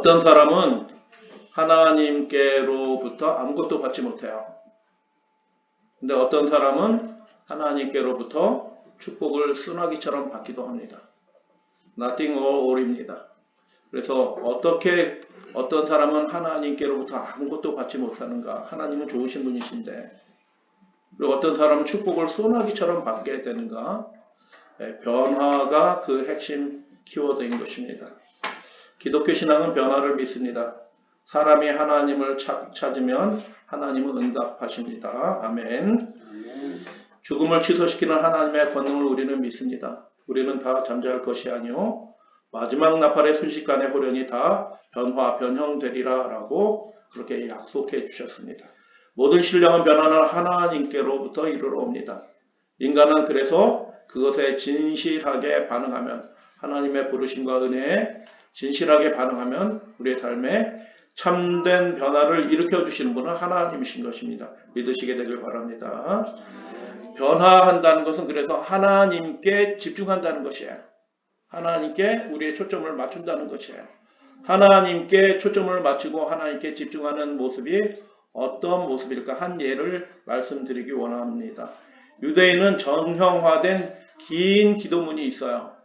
어떤 사람은 하나님께로부터 아무것도 받지 못해요. 근데 어떤 사람은 하나님께로부터 축복을 쓰나기처럼 받기도 합니다. Nothing or all입니다. 그래서 어떻게 어떤 사람은 하나님께로부터 아무것도 받지 못하는가? 하나님은 좋으신 분이신데 그리고 어떤 사람은 축복을 소나기처럼 받게 되는가? 네, 변화가 그 핵심 키워드인 것입니다. 기독교 신앙은 변화를 믿습니다. 사람이 하나님을 찾- 찾으면 하나님은 응답하십니다. 아멘. 죽음을 취소시키는 하나님의 권능을 우리는 믿습니다. 우리는 다 잠잘 것이 아니요 마지막 나팔의 순식간에 호련이 다 변화 변형되리라라고 그렇게 약속해 주셨습니다. 모든 신령한 변화는 하나님께로부터 이르러 옵니다. 인간은 그래서 그것에 진실하게 반응하면 하나님의 부르심과 은혜에 진실하게 반응하면 우리의 삶에 참된 변화를 일으켜 주시는 분은 하나님이신 것입니다. 믿으시게 되길 바랍니다. 변화한다는 것은 그래서 하나님께 집중한다는 것이에요. 하나님께 우리의 초점을 맞춘다는 것이에요. 하나님께 초점을 맞추고 하나님께 집중하는 모습이 어떤 모습일까 한 예를 말씀드리기 원합니다. 유대인은 정형화된 긴 기도문이 있어요.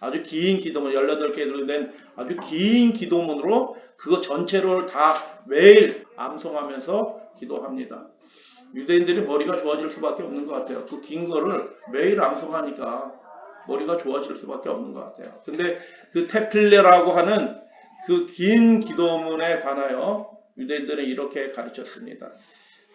아주 긴 기도문, 18개로 된 아주 긴 기도문으로 그거 전체를 다 매일 암송하면서 기도합니다. 유대인들이 머리가 좋아질 수밖에 없는 것 같아요. 그 긴 거를 매일 암송하니까 머리가 좋아질 수밖에 없는 것 같아요. 근데 그 테필레라고 하는 그 긴 기도문에 관하여 유대인들은 이렇게 가르쳤습니다.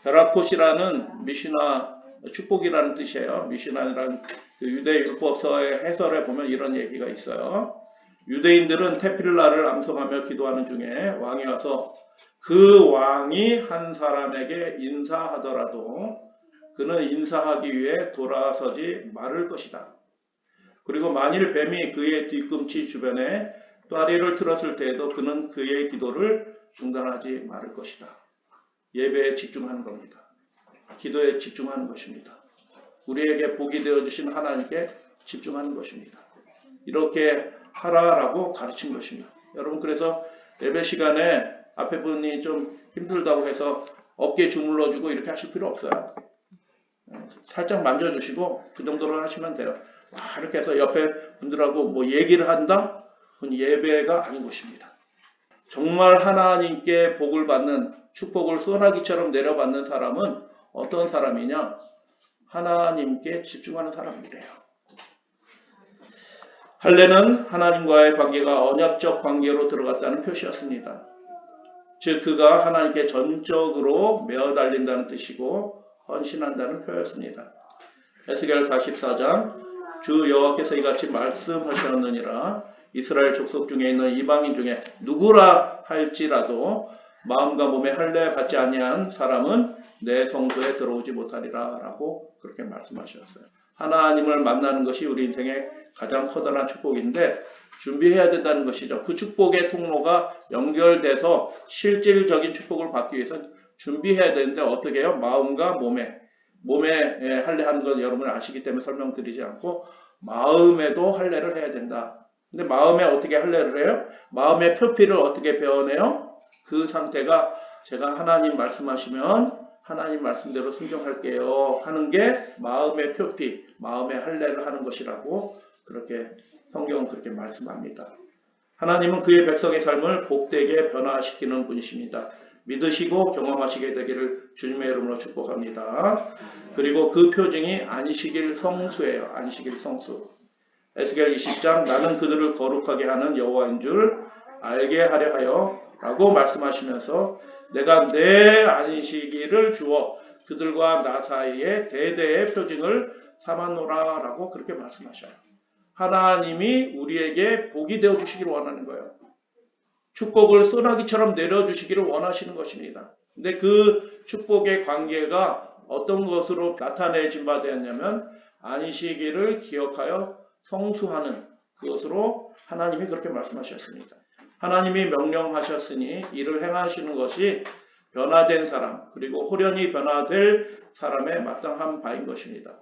베라콧이라는 미시나 축복이라는 뜻이에요. 미시나라는 그 유대 율법서의 해설에 보면 이런 얘기가 있어요. 유대인들은 테필라를 암송하며 기도하는 중에 왕이 와서 그 왕이 한 사람에게 인사하더라도 그는 인사하기 위해 돌아서지 말을 것이다. 그리고 만일 뱀이 그의 뒤꿈치 주변에 또아리를 틀었을 때에도 그는 그의 기도를 중단하지 말을 것이다. 예배에 집중하는 겁니다. 기도에 집중하는 것입니다. 우리에게 복이 되어 주신 하나님께 집중하는 것입니다. 이렇게 하라라고 가르친 것입니다. 여러분 그래서 예배 시간에 앞에 분이 좀 힘들다고 해서 어깨 주물러 주고 이렇게 하실 필요 없어요. 살짝 만져 주시고 그 정도로 하시면 돼요. 와, 이렇게 해서 옆에 분들하고 뭐 얘기를 한다? 그건 예배가 아닌 것입니다. 정말 하나님께 복을 받는 축복을 소나기처럼 내려받는 사람은 어떤 사람이냐? 하나님께 집중하는 사람이래요. 할례는 하나님과의 관계가 언약적 관계로 들어갔다는 표시였습니다. 즉 그가 하나님께 전적으로 매어 달린다는 뜻이고 헌신한다는 표였습니다. 에스겔 44장 주 여호와께서 이같이 말씀하셨느니라 이스라엘 족속 중에 있는 이방인 중에 누구라 할지라도 마음과 몸에 할례 받지 아니한 사람은 내 성소에 들어오지 못하리라라고 그렇게 말씀하셨어요. 하나님을 만나는 것이 우리 인생의 가장 커다란 축복인데 준비해야 된다는 것이죠. 그 축복의 통로가 연결돼서 실질적인 축복을 받기 위해서 준비해야 되는데 어떻게 해요? 마음과 몸에 몸에 예, 할례하는 건 여러분 아시기 때문에 설명드리지 않고 마음에도 할례를 해야 된다. 근데 마음에 어떻게 할례를 해요? 마음의 표피를 어떻게 배워내요? 그 상태가 제가 하나님 말씀하시면 하나님 말씀대로 순종할게요 하는 게 마음의 표피, 마음의 할례를 하는 것이라고 그렇게 성경은 그렇게 말씀합니다. 하나님은 그의 백성의 삶을 복되게 변화시키는 분이십니다. 믿으시고 경험하시게 되기를 주님의 이름으로 축복합니다. 그리고 그 표징이 안식일 성수예요. 안식일 성수. 에스겔 20장 나는 그들을 거룩하게 하는 여호와인 줄 알게 하려 하여 라고 말씀하시면서 내가 내 안식일을 주어 그들과 나 사이에 대대의 표징을 삼아노라 라고 그렇게 말씀하셔요. 하나님이 우리에게 복이 되어 주시기를 원하는 거예요. 축복을 소나기처럼 내려주시기를 원하시는 것입니다. 근데 그 축복의 관계가 어떤 것으로 나타내진 바 되었냐면 안식일을 기억하여 성수하는 그것으로 하나님이 그렇게 말씀하셨습니다. 하나님이 명령하셨으니 이를 행하시는 것이 변화된 사람 그리고 호련히 변화될 사람의 마땅한 바인 것입니다.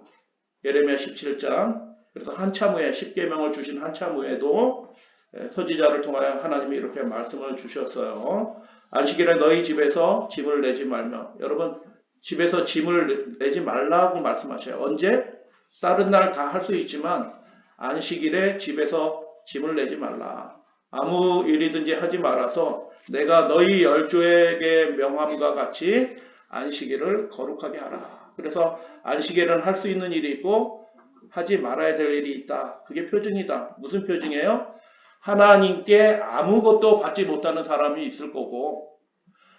예레미야 17장 그래서 한참 후에 10계명을 주신 한참 후에도 에, 서지자를 통하여 하나님이 이렇게 말씀을 주셨어요. 안식일에 너희 집에서 짐을 내지 말며 여러분 집에서 짐을 내지 말라고 말씀하셔요. 언제? 다른 날 다 할 수 있지만 안식일에 집에서 짐을 내지 말라. 아무 일이든지 하지 말아서 내가 너희 열조에게 명함과 같이 안식일을 거룩하게 하라. 그래서 안식일은 할 수 있는 일이 있고 하지 말아야 될 일이 있다. 그게 표징이다. 무슨 표징이에요? 하나님께 아무것도 받지 못하는 사람이 있을 거고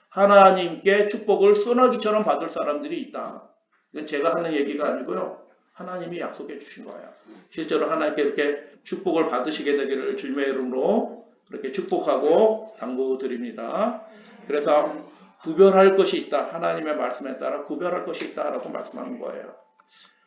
하나님께 축복을 소나기처럼 받을 사람들이 있다. 이건 제가 하는 얘기가 아니고요. 하나님이 약속해 주신 거예요. 실제로 하나님께 이렇게 축복을 받으시게 되기를 주님의 이름으로 그렇게 축복하고 당부 드립니다. 그래서 구별할 것이 있다. 하나님의 말씀에 따라 구별할 것이 있다라고 말씀하는 거예요.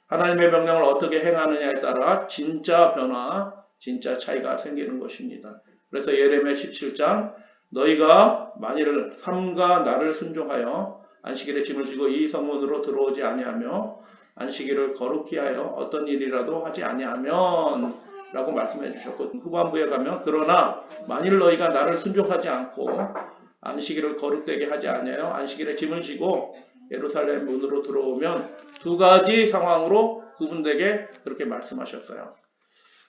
하나님의 명령을 어떻게 행하느냐에 따라 진짜 변화, 진짜 차이가 생기는 것입니다. 그래서 예레미야 17장 너희가 만일 삼가 나를 순종하여 안식일에 짐을 지고 이 성문으로 들어오지 아니하며 안식일을 거룩히 하여 어떤 일이라도 하지 아니하면 라고 말씀해 주셨고 후반부에 가면 그러나 만일 너희가 나를 순종하지 않고 안식일을 거룩되게 하지 아니하여 안식일에 짐을 지고 예루살렘 문으로 들어오면 두 가지 상황으로 구분되게 그렇게 말씀하셨어요.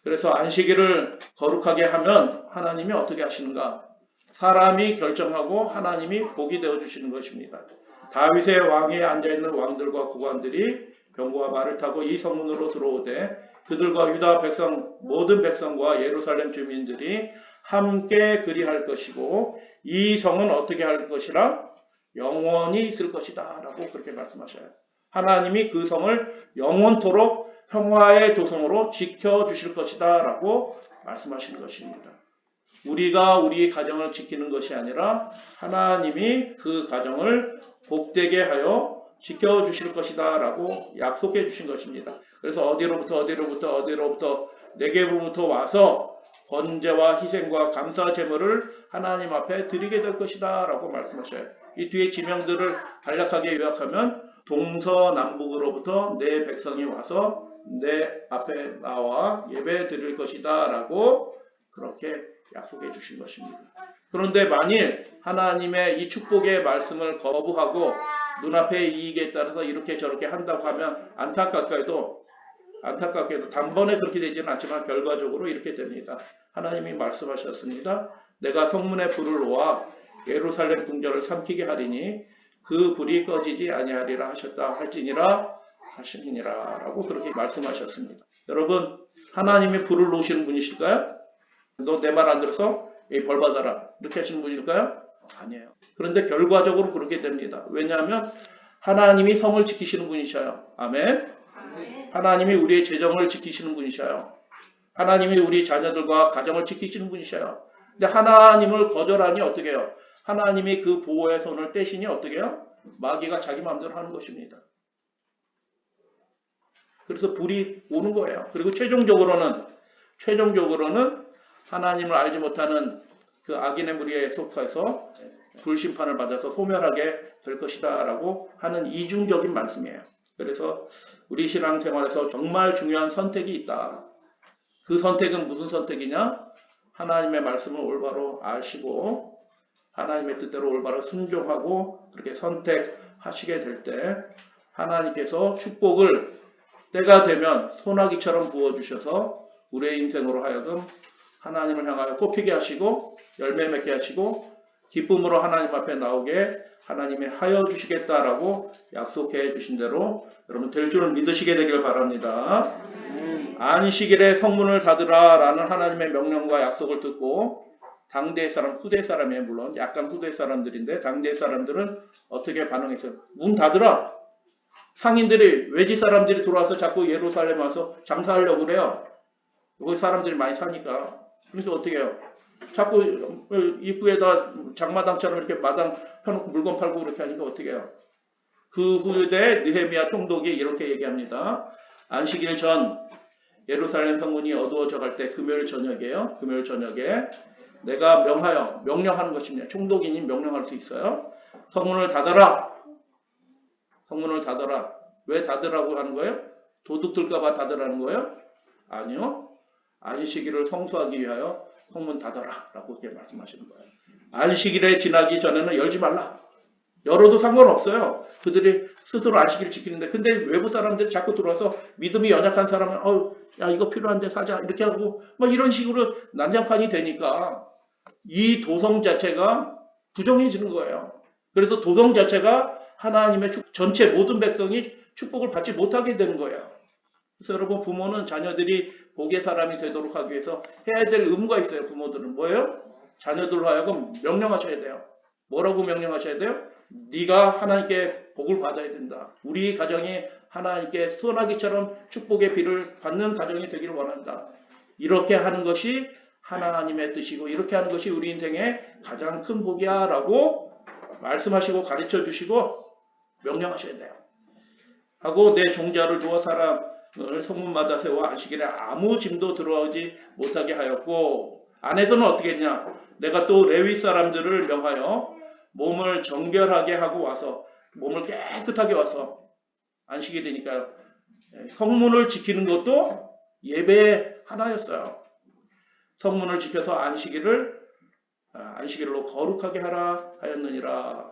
그래서 안식일을 거룩하게 하면 하나님이 어떻게 하시는가? 사람이 결정하고 하나님이 복이 되어 주시는 것입니다. 다윗의 왕위에 앉아 있는 왕들과 국왕들이 병거와 말을 타고 이 성문으로 들어오되 그들과 유다 백성 모든 백성과 예루살렘 주민들이 함께 그리할 것이고 이 성은 어떻게 할 것이라 영원히 있을 것이다 라고 그렇게 말씀하셔요. 하나님이 그 성을 영원토록 평화의 도성으로 지켜 주실 것이다 라고 말씀하신 것입니다. 우리가 우리 가정을 지키는 것이 아니라 하나님이 그 가정을 복되게 하여 지켜 주실 것이다 라고 약속해 주신 것입니다. 그래서 어디로부터 어디로부터 어디로부터 내게로부터 와서 번제와 희생과 감사 제물을 하나님 앞에 드리게 될 것이다 라고 말씀하셔요. 이 뒤에 지명들을 간략하게 요약하면 동서남북으로부터 내 백성이 와서 내 앞에 나와 예배 드릴 것이다 라고 그렇게 약속해 주신 것입니다. 그런데 만일 하나님의 이 축복의 말씀을 거부하고 눈앞의 이익에 따라서 이렇게 저렇게 한다고 하면 안타깝게도 안타깝게도 단번에 그렇게 되지는 않지만 결과적으로 이렇게 됩니다. 하나님이 말씀하셨습니다. 내가 성문에 불을 놓아 예루살렘 궁전을 삼키게 하리니 그 불이 꺼지지 아니하리라 하셨다 할지니라 하시니라 라고 그렇게 말씀하셨습니다. 여러분 하나님이 불을 놓으시는 분이실까요? 너 내 말 안 들어서 벌 받아라 이렇게 하시는 분일까요? 아니에요. 그런데 결과적으로 그렇게 됩니다. 왜냐하면 하나님이 성을 지키시는 분이셔요. 아멘. 하나님이 우리의 재정을 지키시는 분이셔요. 하나님이 우리 자녀들과 가정을 지키시는 분이셔요. 근데 하나님을 거절하니 어떻게 해요? 하나님이 그 보호의 손을 떼시니 어떻게 해요? 마귀가 자기 마음대로 하는 것입니다. 그래서 불이 오는 거예요. 그리고 최종적으로는 최종적으로는 하나님을 알지 못하는 그 악인의 무리에 속해서 불심판을 받아서 소멸하게 될 것이다 라고 하는 이중적인 말씀이에요. 그래서 우리 신앙생활에서 정말 중요한 선택이 있다. 그 선택은 무슨 선택이냐? 하나님의 말씀을 올바로 아시고 하나님의 뜻대로 올바로 순종하고 그렇게 선택하시게 될 때 하나님께서 축복을 때가 되면 소나기처럼 부어주셔서 우리의 인생으로 하여금 하나님을 향하여 꽃피게 하시고 열매 맺게 하시고 기쁨으로 하나님 앞에 나오게 하나님이 하여 주시겠다라고 약속해 주신 대로 여러분 될 줄을 믿으시게 되길 바랍니다. 안식일에 성문을 닫으라라는 하나님의 명령과 약속을 듣고 당대 사람, 후대 사람이 물론 약간 후대 사람들인데 당대 사람들은 어떻게 반응했어요? 문 닫으라. 상인들이 외지 사람들이 들어와서 자꾸 예루살렘 와서 장사하려고 그래요. 여기 사람들이 많이 사니까. 그래서 어떻게 해요? 자꾸 입구에다 장마당처럼 이렇게 마당 펴놓고 물건 팔고 그렇게 하니까 어떻게 해요? 그 후대 느헤미야 총독이 이렇게 얘기합니다. 안식일 전 예루살렘 성문이 어두워져 갈 때 금요일 저녁이에요. 금요일 저녁에 내가 명하여 명령하는 것입니다. 총독이니 명령할 수 있어요. 성문을 닫아라. 성문을 닫아라. 왜 닫으라고 하는 거예요? 도둑 들까봐 닫으라는 거예요? 아니요. 안식일을 성수하기 위하여 성문 닫아라 라고 이렇게 말씀하시는 거예요. 안식일에 지나기 전에는 열지 말라. 열어도 상관없어요. 그들이 스스로 안식일을 지키는데 근데 외부 사람들이 자꾸 들어와서 믿음이 연약한 사람은 어, 야 이거 필요한데 사자 이렇게 하고 막 이런 식으로 난장판이 되니까 이 도성 자체가 부정해지는 거예요. 그래서 도성 자체가 하나님의 축- 전체 모든 백성이 축복을 받지 못하게 되는 거예요. 그래서 여러분 부모는 자녀들이 복의 사람이 되도록 하기 위해서 해야 될 의무가 있어요. 부모들은 뭐예요? 자녀들로 하여금 명령하셔야 돼요. 뭐라고 명령하셔야 돼요? 네가 하나님께 복을 받아야 된다. 우리 가정이 하나님께 소나기처럼 축복의 비를 받는 가정이 되기를 원한다. 이렇게 하는 것이 하나님의 뜻이고 이렇게 하는 것이 우리 인생의 가장 큰 복이야 라고 말씀하시고 가르쳐 주시고 명령하셔야 돼요. 하고 내 종자를 두어 사람 을 성문마다 세워 안식일에 아무 짐도 들어오지 못하게 하였고 안에서는 어떻게 했냐? 내가 또 레위 사람들을 명하여 몸을 정결하게 하고 와서 몸을 깨끗하게 와서 안식일이니까요. 예, 성문을 지키는 것도 예배의 하나였어요. 성문을 지켜서 안식일을 아, 안식일로 거룩하게 하라 하였느니라.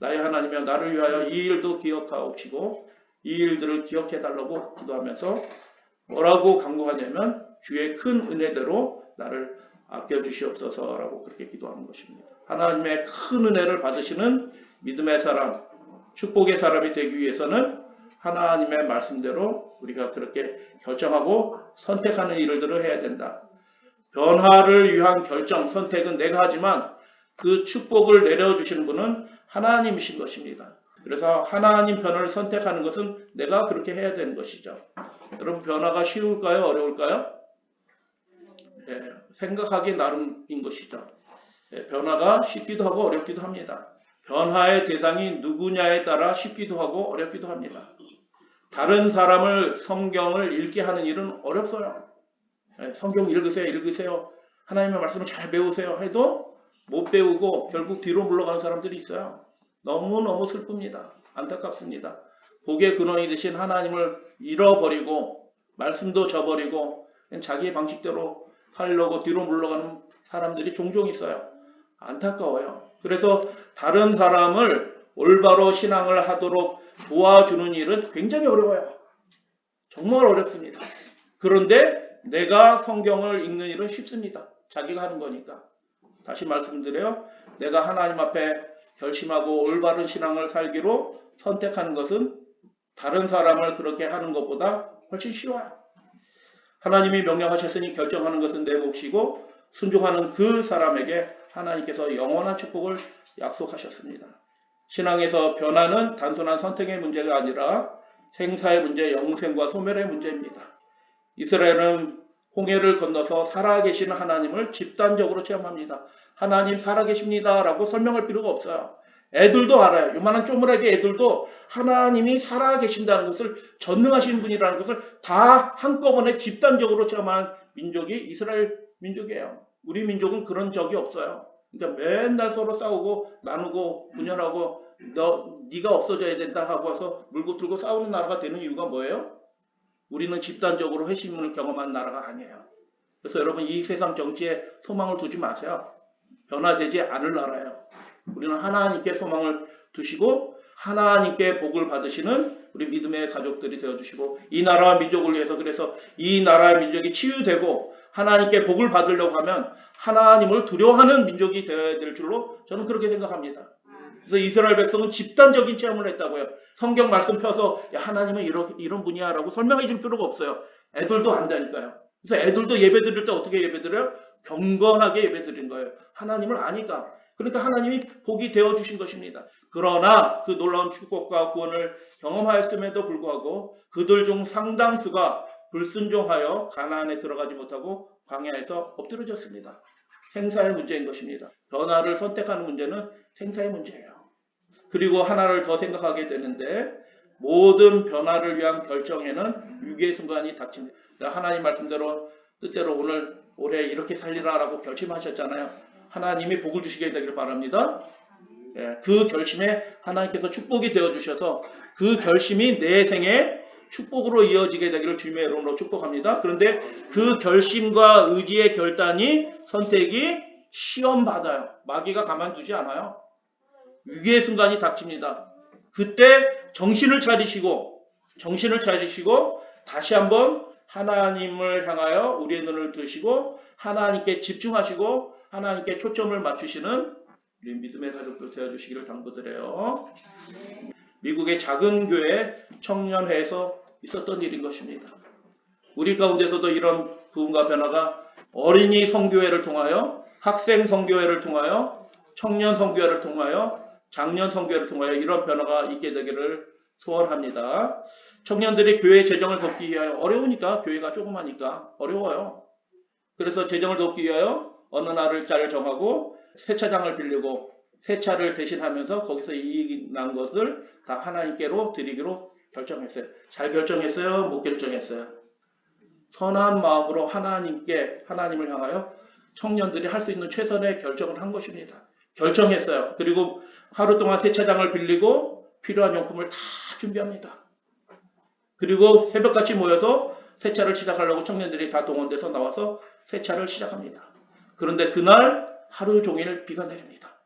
나의 하나님이여 나를 위하여 이 일도 기억하옵시고 이 일들을 기억해 달라고 기도하면서 뭐라고 강구하냐면 주의 큰 은혜대로 나를 아껴 주시옵소서라고 그렇게 기도하는 것입니다. 하나님의 큰 은혜를 받으시는 믿음의 사람, 축복의 사람이 되기 위해서는 하나님의 말씀대로 우리가 그렇게 결정하고 선택하는 일들을 해야 된다. 변화를 위한 결정, 선택은 내가 하지만 그 축복을 내려주시는 분은 하나님이신 것입니다. 그래서 하나님 편을 선택하는 것은 내가 그렇게 해야 되는 것이죠. 여러분 변화가 쉬울까요? 어려울까요? 예, 생각하기 나름인 것이죠. 예, 변화가 쉽기도 하고 어렵기도 합니다. 변화의 대상이 누구냐에 따라 쉽기도 하고 어렵기도 합니다. 다른 사람을 성경을 읽게 하는 일은 어렵어요. 예, 성경 읽으세요, 읽으세요. 하나님의 말씀을 잘 배우세요 해도 못 배우고 결국 뒤로 물러가는 사람들이 있어요. 너무너무 슬픕니다. 안타깝습니다. 복의 근원이 되신 하나님을 잃어버리고 말씀도 저버리고 자기의 방식대로 살려고 뒤로 물러가는 사람들이 종종 있어요. 안타까워요. 그래서 다른 사람을 올바로 신앙을 하도록 도와주는 일은 굉장히 어려워요. 정말 어렵습니다. 그런데 내가 성경을 읽는 일은 쉽습니다. 자기가 하는 거니까. 다시 말씀드려요. 내가 하나님 앞에 결심하고 올바른 신앙을 살기로 선택하는 것은 다른 사람을 그렇게 하는 것보다 훨씬 쉬워요. 하나님이 명령하셨으니 결정하는 것은 내 몫이고 순종하는 그 사람에게 하나님께서 영원한 축복을 약속하셨습니다. 신앙에서 변화는 단순한 선택의 문제가 아니라 생사의 문제, 영생과 소멸의 문제입니다. 이스라엘은 홍해를 건너서 살아계시는 하나님을 집단적으로 체험합니다. 하나님 살아계십니다. 라고 설명할 필요가 없어요. 애들도 알아요. 요만한 쪼물하게 애들도 하나님이 살아계신다는 것을 전능하신 분이라는 것을 다 한꺼번에 집단적으로 체험하는 민족이 이스라엘 민족이에요. 우리 민족은 그런 적이 없어요. 그러니까 맨날 서로 싸우고 나누고 분열하고 너 네가 없어져야 된다 하고 와서 물고 들고 싸우는 나라가 되는 이유가 뭐예요? 우리는 집단적으로 회심을 경험한 나라가 아니에요. 그래서 여러분 이 세상 정치에 소망을 두지 마세요. 변화되지 않을 나라예요. 우리는 하나님께 소망을 두시고 하나님께 복을 받으시는 우리 믿음의 가족들이 되어 주시고 이 나라와 민족을 위해서 그래서 이 나라의 민족이 치유되고 하나님께 복을 받으려고 하면 하나님을 두려워하는 민족이 되어야 될 줄로 저는 그렇게 생각합니다. 그래서 이스라엘 백성은 집단적인 체험을 했다고요. 성경 말씀 펴서 야, 하나님은 이런, 이런 분이야 라고 설명해 줄 필요가 없어요. 애들도 안다니까요. 그래서 애들도 예배 드릴 때 어떻게 예배 드려요? 경건하게 예배 드린 거예요. 하나님을 아니까. 그러니까 하나님이 복이 되어 주신 것입니다. 그러나 그 놀라운 축복과 구원을 경험하였음에도 불구하고 그들 중 상당수가 불순종하여 가나안에 들어가지 못하고 광야에서 엎드려졌습니다. 생사의 문제인 것입니다. 변화를 선택하는 문제는 생사의 문제예요. 그리고 하나를 더 생각하게 되는데 모든 변화를 위한 결정에는 위기의 순간이 닥칩니다. 하나님 말씀대로 뜻대로 오늘 올해 이렇게 살리라라고 결심하셨잖아요. 하나님이 복을 주시게 되기를 바랍니다. 예, 그 결심에 하나님께서 축복이 되어 주셔서 그 결심이 내 생에 축복으로 이어지게 되기를 주님의 이름으로 축복합니다. 그런데 그 결심과 의지의 결단이 선택이 시험 받아요. 마귀가 가만두지 않아요. 위기의 순간이 닥칩니다. 그때 정신을 차리시고 정신을 차리시고 다시 한번 하나님을 향하여 우리의 눈을 뜨시고 하나님께 집중하시고 하나님께 초점을 맞추시는 우리 믿음의 가족들 되어주시기를 당부드려요. 미국의 작은 교회 청년회에서 있었던 일인 것입니다. 우리 가운데서도 이런 부흥과 변화가 어린이 성교회를 통하여 학생 성교회를 통하여 청년 성교회를 통하여 장년 성교회를 통하여 이런 변화가 있게 되기를 소원합니다. 청년들이 교회 재정을 돕기 위하여 어려우니까 교회가 조그마니까 어려워요. 그래서 재정을 돕기 위하여 어느 날을 짤 정하고 세차장을 빌리고 세차를 대신하면서 거기서 이익 난 것을 다 하나님께로 드리기로 결정했어요. 잘 결정했어요? 못 결정했어요? 선한 마음으로 하나님께 하나님을 향하여 청년들이 할 수 있는 최선의 결정을 한 것입니다. 결정했어요. 그리고 하루 동안 세차장을 빌리고 필요한 용품을 다 준비합니다. 그리고 새벽같이 모여서 세차를 시작하려고 청년들이 다 동원돼서 나와서 세차를 시작합니다. 그런데 그날 하루 종일 비가 내립니다.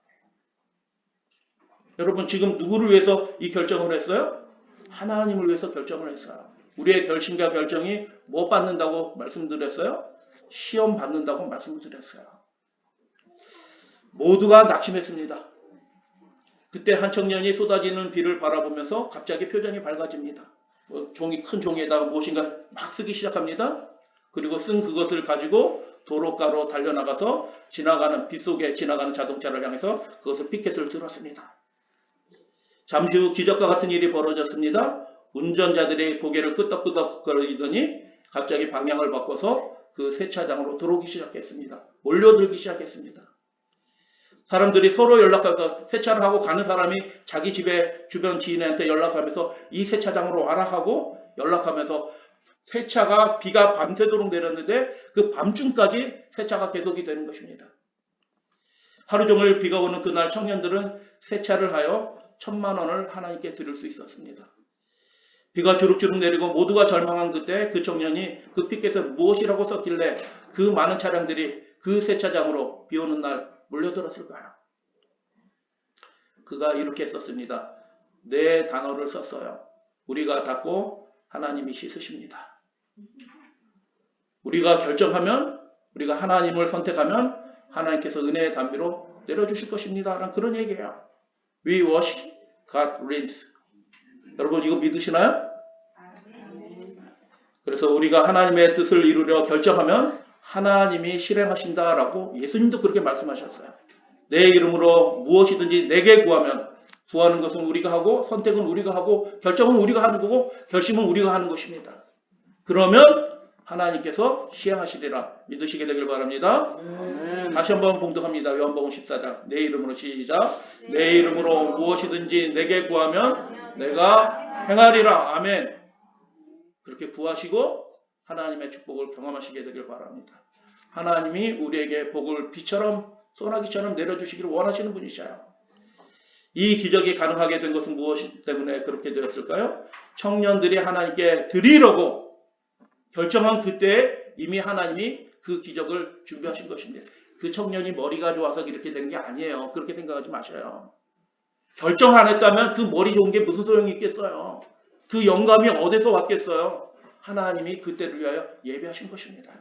여러분 지금 누구를 위해서 이 결정을 했어요? 하나님을 위해서 결정을 했어요. 우리의 결심과 결정이 못 받는다고 말씀드렸어요? 시험 받는다고 말씀드렸어요. 모두가 낙심했습니다. 그때 한 청년이 쏟아지는 비를 바라보면서 갑자기 표정이 밝아집니다. 뭐 종이 큰 종이에다가 무엇인가 막 쓰기 시작합니다. 그리고 쓴 그것을 가지고 도로가로 달려나가서 지나가는 빗속에 지나가는 자동차를 향해서 그것을 피켓을 들었습니다. 잠시 후 기적과 같은 일이 벌어졌습니다. 운전자들이 고개를 끄덕끄덕 거리더니 갑자기 방향을 바꿔서 그 세차장으로 들어오기 시작했습니다. 몰려들기 시작했습니다. 사람들이 서로 연락해서 세차를 하고 가는 사람이 자기 집에 주변 지인한테 연락하면서 이 세차장으로 와라 하고 연락하면서 세차가 비가 밤새도록 내렸는데 그 밤중까지 세차가 계속이 되는 것입니다. 하루 종일 비가 오는 그날 청년들은 세차를 하여 천만 원을 하나님께 드릴 수 있었습니다. 비가 주룩주룩 내리고 모두가 절망한 그때 그 청년이 그 피켓에 무엇이라고 썼길래 그 많은 차량들이 그 세차장으로 비 오는 날 몰려들었을까요? 그가 이렇게 썼습니다. 네 단어를 썼어요. 우리가 닫고 하나님이 씻으십니다. 우리가 결정하면 우리가 하나님을 선택하면 하나님께서 은혜의 담비로 내려주실 것입니다. 라는 그런 얘기예요. We wash, God rinse. 여러분 이거 믿으시나요? 그래서 우리가 하나님의 뜻을 이루려 결정하면 하나님이 실행하신다라고 예수님도 그렇게 말씀하셨어요. 내 이름으로 무엇이든지 내게 구하면 구하는 것은 우리가 하고 선택은 우리가 하고 결정은 우리가 하는 거고 결심은 우리가 하는 것입니다. 그러면 하나님께서 시행하시리라 믿으시게 되길 바랍니다. 다시 한번 봉독합니다. 요한복음 14장 내 이름으로 시작 내 이름으로 무엇이든지 내게 구하면 내가 행하리라. 아멘. 그렇게 구하시고 하나님의 축복을 경험하시게 되길 바랍니다. 하나님이 우리에게 복을 비처럼 소나기처럼 내려주시기를 원하시는 분이셔요. 이 기적이 가능하게 된 것은 무엇 때문에 그렇게 되었을까요? 청년들이 하나님께 드리려고 결정한 그때 이미 하나님이 그 기적을 준비하신 것입니다. 그 청년이 머리가 좋아서 이렇게 된 게 아니에요. 그렇게 생각하지 마셔요. 결정 안 했다면 그 머리 좋은 게 무슨 소용이 있겠어요. 그 영감이 어디서 왔겠어요. 하나님이 그때를 위하여 예배하신 것입니다.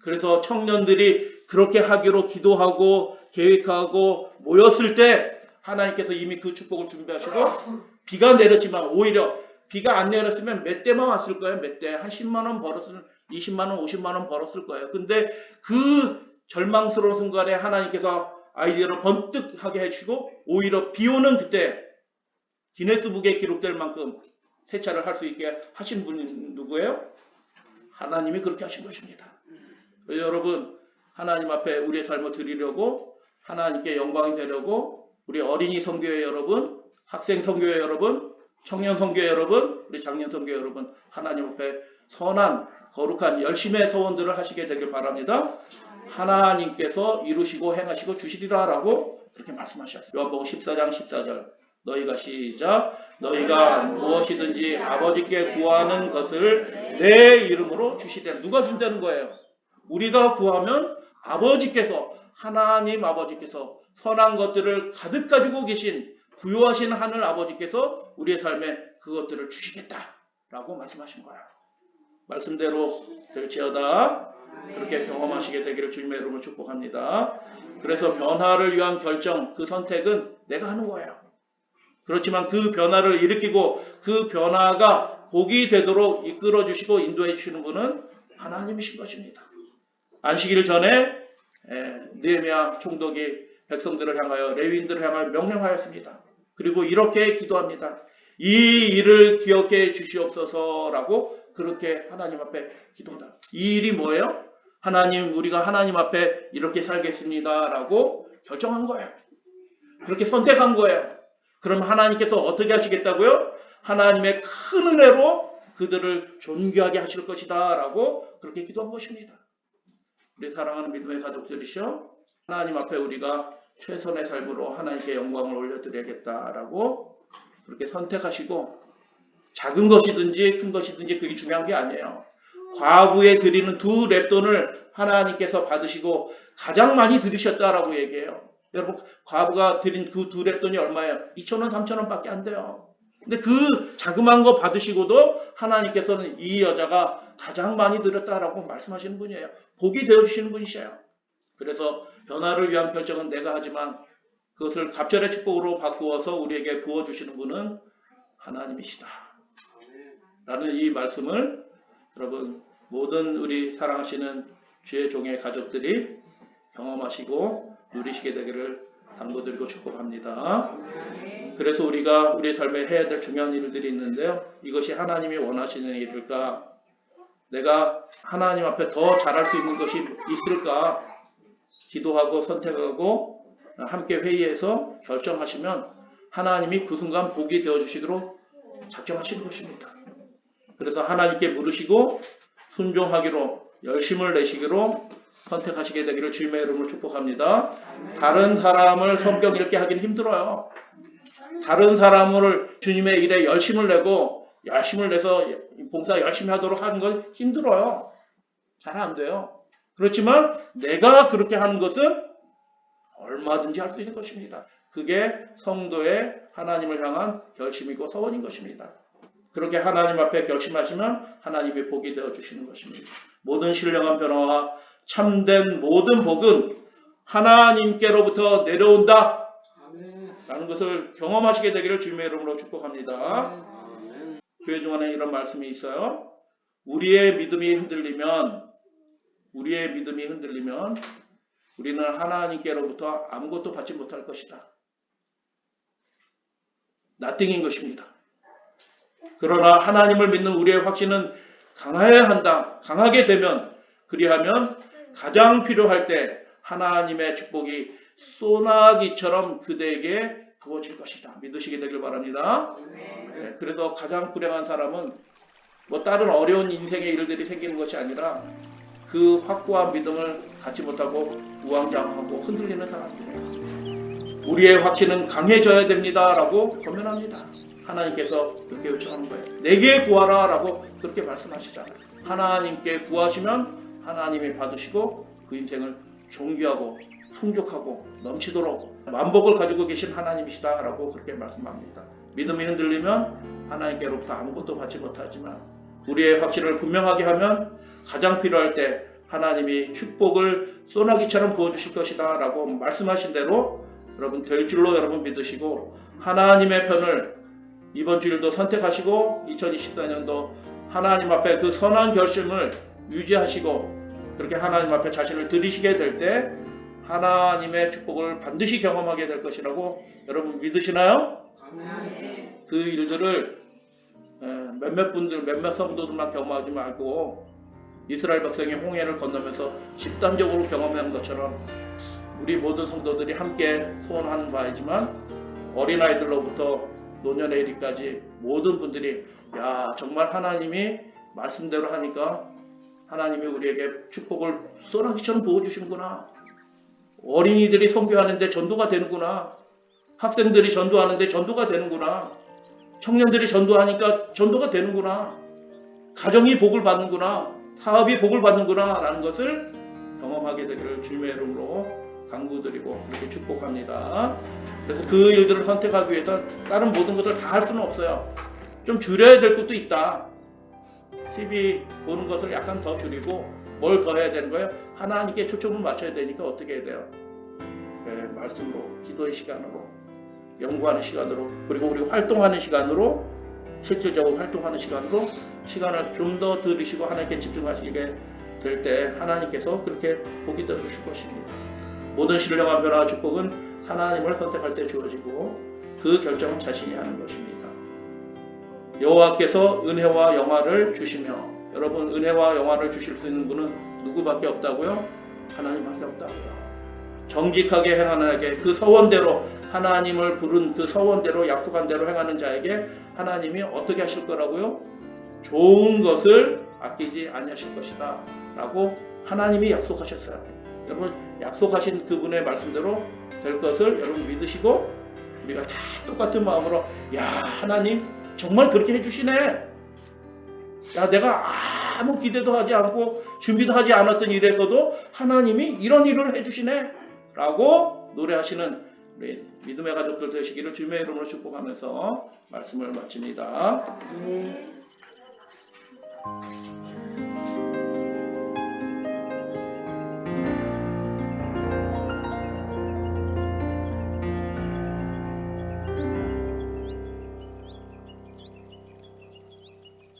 그래서 청년들이 그렇게 하기로 기도하고 계획하고 모였을 때 하나님께서 이미 그 축복을 준비하시고 비가 내렸지만 오히려 비가 안 내렸으면 몇 대만 왔을 거예요. 몇 대. 한 10만 원 벌었을 20만 원, 50만 원 벌었을 거예요. 근데 그 절망스러운 순간에 하나님께서 아이디어를 번뜩하게 해주시고 오히려 비 오는 그때 기네스북에 기록될 만큼 세차를 할 수 있게 하신 분이 누구예요? 하나님이 그렇게 하신 것입니다. 여러분 하나님 앞에 우리의 삶을 드리려고 하나님께 영광이 되려고 우리 어린이 성교회 여러분, 학생 성교회 여러분, 청년 성교회 여러분, 우리 장년 성교회 여러분 하나님 앞에 선한 거룩한 열심의 소원들을 하시게 되길 바랍니다. 하나님께서 이루시고 행하시고 주시리라라고 그렇게 말씀하셨어요. 요한복음 14장 14절 너희가 시작 너희가 무엇이든지 아버지께 구하는 것을 내 이름으로 주시되 누가 준다는 거예요. 우리가 구하면 아버지께서 하나님 아버지께서 선한 것들을 가득 가지고 계신 부유하신 하늘 아버지께서 우리의 삶에 그것들을 주시겠다라고 말씀하신 거야. 말씀대로 될지어다 그렇게 경험하시게 되기를 주님의 이름으로 축복합니다. 그래서 변화를 위한 결정, 그 선택은 내가 하는 거예요. 그렇지만 그 변화를 일으키고 그 변화가 복이 되도록 이끌어 주시고 인도해 주시는 분은 하나님이신 것입니다. 안식일 전에 느헤미야 총독이 백성들을 향하여 레위인들을 향하여 명령하였습니다. 그리고 이렇게 기도합니다. 이 일을 기억해 주시옵소서라고 그렇게 하나님 앞에 기도한다. 이 일이 뭐예요? 하나님 우리가 하나님 앞에 이렇게 살겠습니다라고 결정한 거예요. 그렇게 선택한 거예요. 그럼 하나님께서 어떻게 하시겠다고요? 하나님의 큰 은혜로 그들을 존귀하게 하실 것이다 라고 그렇게 기도한 것입니다. 우리 사랑하는 믿음의 가족들이시여 하나님 앞에 우리가 최선의 삶으로 하나님께 영광을 올려드려야겠다라고 그렇게 선택하시고 작은 것이든지 큰 것이든지 그게 중요한 게 아니에요. 과부에 드리는 두 랩돈을 하나님께서 받으시고 가장 많이 들으셨다라고 얘기해요. 여러분 과부가 드린 그 두 랩돈이 얼마예요? 2천원, 3천원 밖에 안 돼요. 근데 그 자그마한 거 받으시고도 하나님께서는 이 여자가 가장 많이 드렸다라고 말씀하시는 분이에요. 복이 되어주시는 분이셔요. 그래서 변화를 위한 결정은 내가 하지만 그것을 갑절의 축복으로 바꾸어서 우리에게 부어주시는 분은 하나님이시다. 라는 이 말씀을 여러분 모든 우리 사랑하시는 주의 종의 가족들이 경험하시고 누리시게 되기를 당부드리고 축복합니다. 그래서 우리가 우리 삶에 해야 될 중요한 일들이 있는데요. 이것이 하나님이 원하시는 일일까? 내가 하나님 앞에 더 잘할 수 있는 것이 있을까? 기도하고 선택하고 함께 회의해서 결정하시면 하나님이 그 순간 복이 되어 주시도록 작정하시는 것입니다. 그래서 하나님께 물으시고 순종하기로 열심을 내시기로 선택하시게 되기를 주님의 이름으로 축복합니다. 다른 사람을 성격 읽게 하기는 힘들어요. 다른 사람을 주님의 일에 열심을 내고 열심을 내서 봉사 열심히 하도록 하는 건 힘들어요. 잘 안 돼요. 그렇지만 내가 그렇게 하는 것은 얼마든지 할 수 있는 것입니다. 그게 성도의 하나님을 향한 결심이고 서원인 것입니다. 그렇게 하나님 앞에 결심하시면 하나님의 복이 되어 주시는 것입니다. 모든 신령한 변화와 참된 모든 복은 하나님께로부터 내려온다. 라는 것을 경험하시게 되기를 주님의 이름으로 축복합니다. 교회 중 안에 이런 말씀이 있어요. 우리의 믿음이 흔들리면 우리의 믿음이 흔들리면 우리는 하나님께로부터 아무것도 받지 못할 것이다. 나띵인 것입니다. 그러나 하나님을 믿는 우리의 확신은 강해야 한다. 강하게 되면 그리하면 가장 필요할 때 하나님의 축복이 소나기처럼 그대에게 부어질 것이다. 믿으시게 되길 바랍니다. 네, 그래서 가장 불행한 사람은 뭐 다른 어려운 인생의 일들이 생기는 것이 아니라 그 확고한 믿음을 갖지 못하고 우왕좌왕하고 흔들리는 사람들이에요. 우리의 확신은 강해져야 됩니다라고 권면합니다. 하나님께서 그렇게 요청하는 거예요. 내게 구하라라고 그렇게 말씀하시잖아요. 하나님께 구하시면 하나님이 받으시고 그 인생을 존귀하고 풍족하고 넘치도록 만복을 가지고 계신 하나님이시다라고 그렇게 말씀합니다. 믿음이 흔들리면 하나님께로부터 아무것도 받지 못하지만 우리의 확신을 분명하게 하면 가장 필요할 때 하나님이 축복을 소나기처럼 부어주실 것이다 라고 말씀하신 대로 여러분 될 줄로 여러분 믿으시고 하나님의 편을 이번 주일도 선택하시고 2024년도 하나님 앞에 그 선한 결심을 유지하시고 그렇게 하나님 앞에 자신을 들이시게 될 때 하나님의 축복을 반드시 경험하게 될 것이라고 여러분 믿으시나요? 그 일들을 에, 몇몇 분들 몇몇 성도들만 경험하지 말고 이스라엘 백성이 홍해를 건너면서 집단적으로 경험한 것처럼 우리 모든 성도들이 함께 소원하는 바이지만 어린아이들로부터 노년의 이르까지 모든 분들이 야 정말 하나님이 말씀대로 하니까 하나님이 우리에게 축복을 소나기처럼 부어주시는구나 어린이들이 선교하는데 전도가 되는구나 학생들이 전도하는데 전도가 되는구나. 청년들이 전도하니까 전도가 되는구나. 가정이 복을 받는구나. 사업이 복을 받는구나. 라는 것을 경험하게 되기를 주님의 이름으로 강구드리고 그렇게 축복합니다. 그래서 그 일들을 선택하기 위해서 다른 모든 것을 다 할 수는 없어요. 좀 줄여야 될 것도 있다. TV 보는 것을 약간 더 줄이고 뭘 더 해야 되는 거예요? 하나님께 초점을 맞춰야 되니까 어떻게 해야 돼요? 네, 말씀으로, 기도의 시간으로, 연구하는 시간으로, 그리고 우리 활동하는 시간으로, 실질적으로 활동하는 시간으로 시간을 좀 더 들으시고 하나님께 집중하시게 될 때 하나님께서 그렇게 복이 더 주실 것입니다. 모든 신령한 변화와 축복은 하나님을 선택할 때 주어지고 그 결정은 자신이 하는 것입니다. 여호와께서 은혜와 영화를 주시며 여러분 은혜와 영화를 주실 수 있는 분은 누구밖에 없다고요? 하나님밖에 없다고요. 정직하게 행하는 자에게 그 서원대로 하나님을 부른 그 서원대로 약속한 대로 행하는 자에게 하나님이 어떻게 하실 거라고요? 좋은 것을 아끼지 아니하실 것이다. 라고 하나님이 약속하셨어요. 여러분 약속하신 그분의 말씀대로 될 것을 여러분 믿으시고 우리가 다 똑같은 마음으로 야 하나님 정말 그렇게 해주시네. 야 내가 아무 기대도 하지 않고 준비도 하지 않았던 일에서도 하나님이 이런 일을 해주시네. 라고 노래하시는 우리 믿음의 가족들 되시기를 주님의 이름으로 축복하면서 말씀을 마칩니다. 네.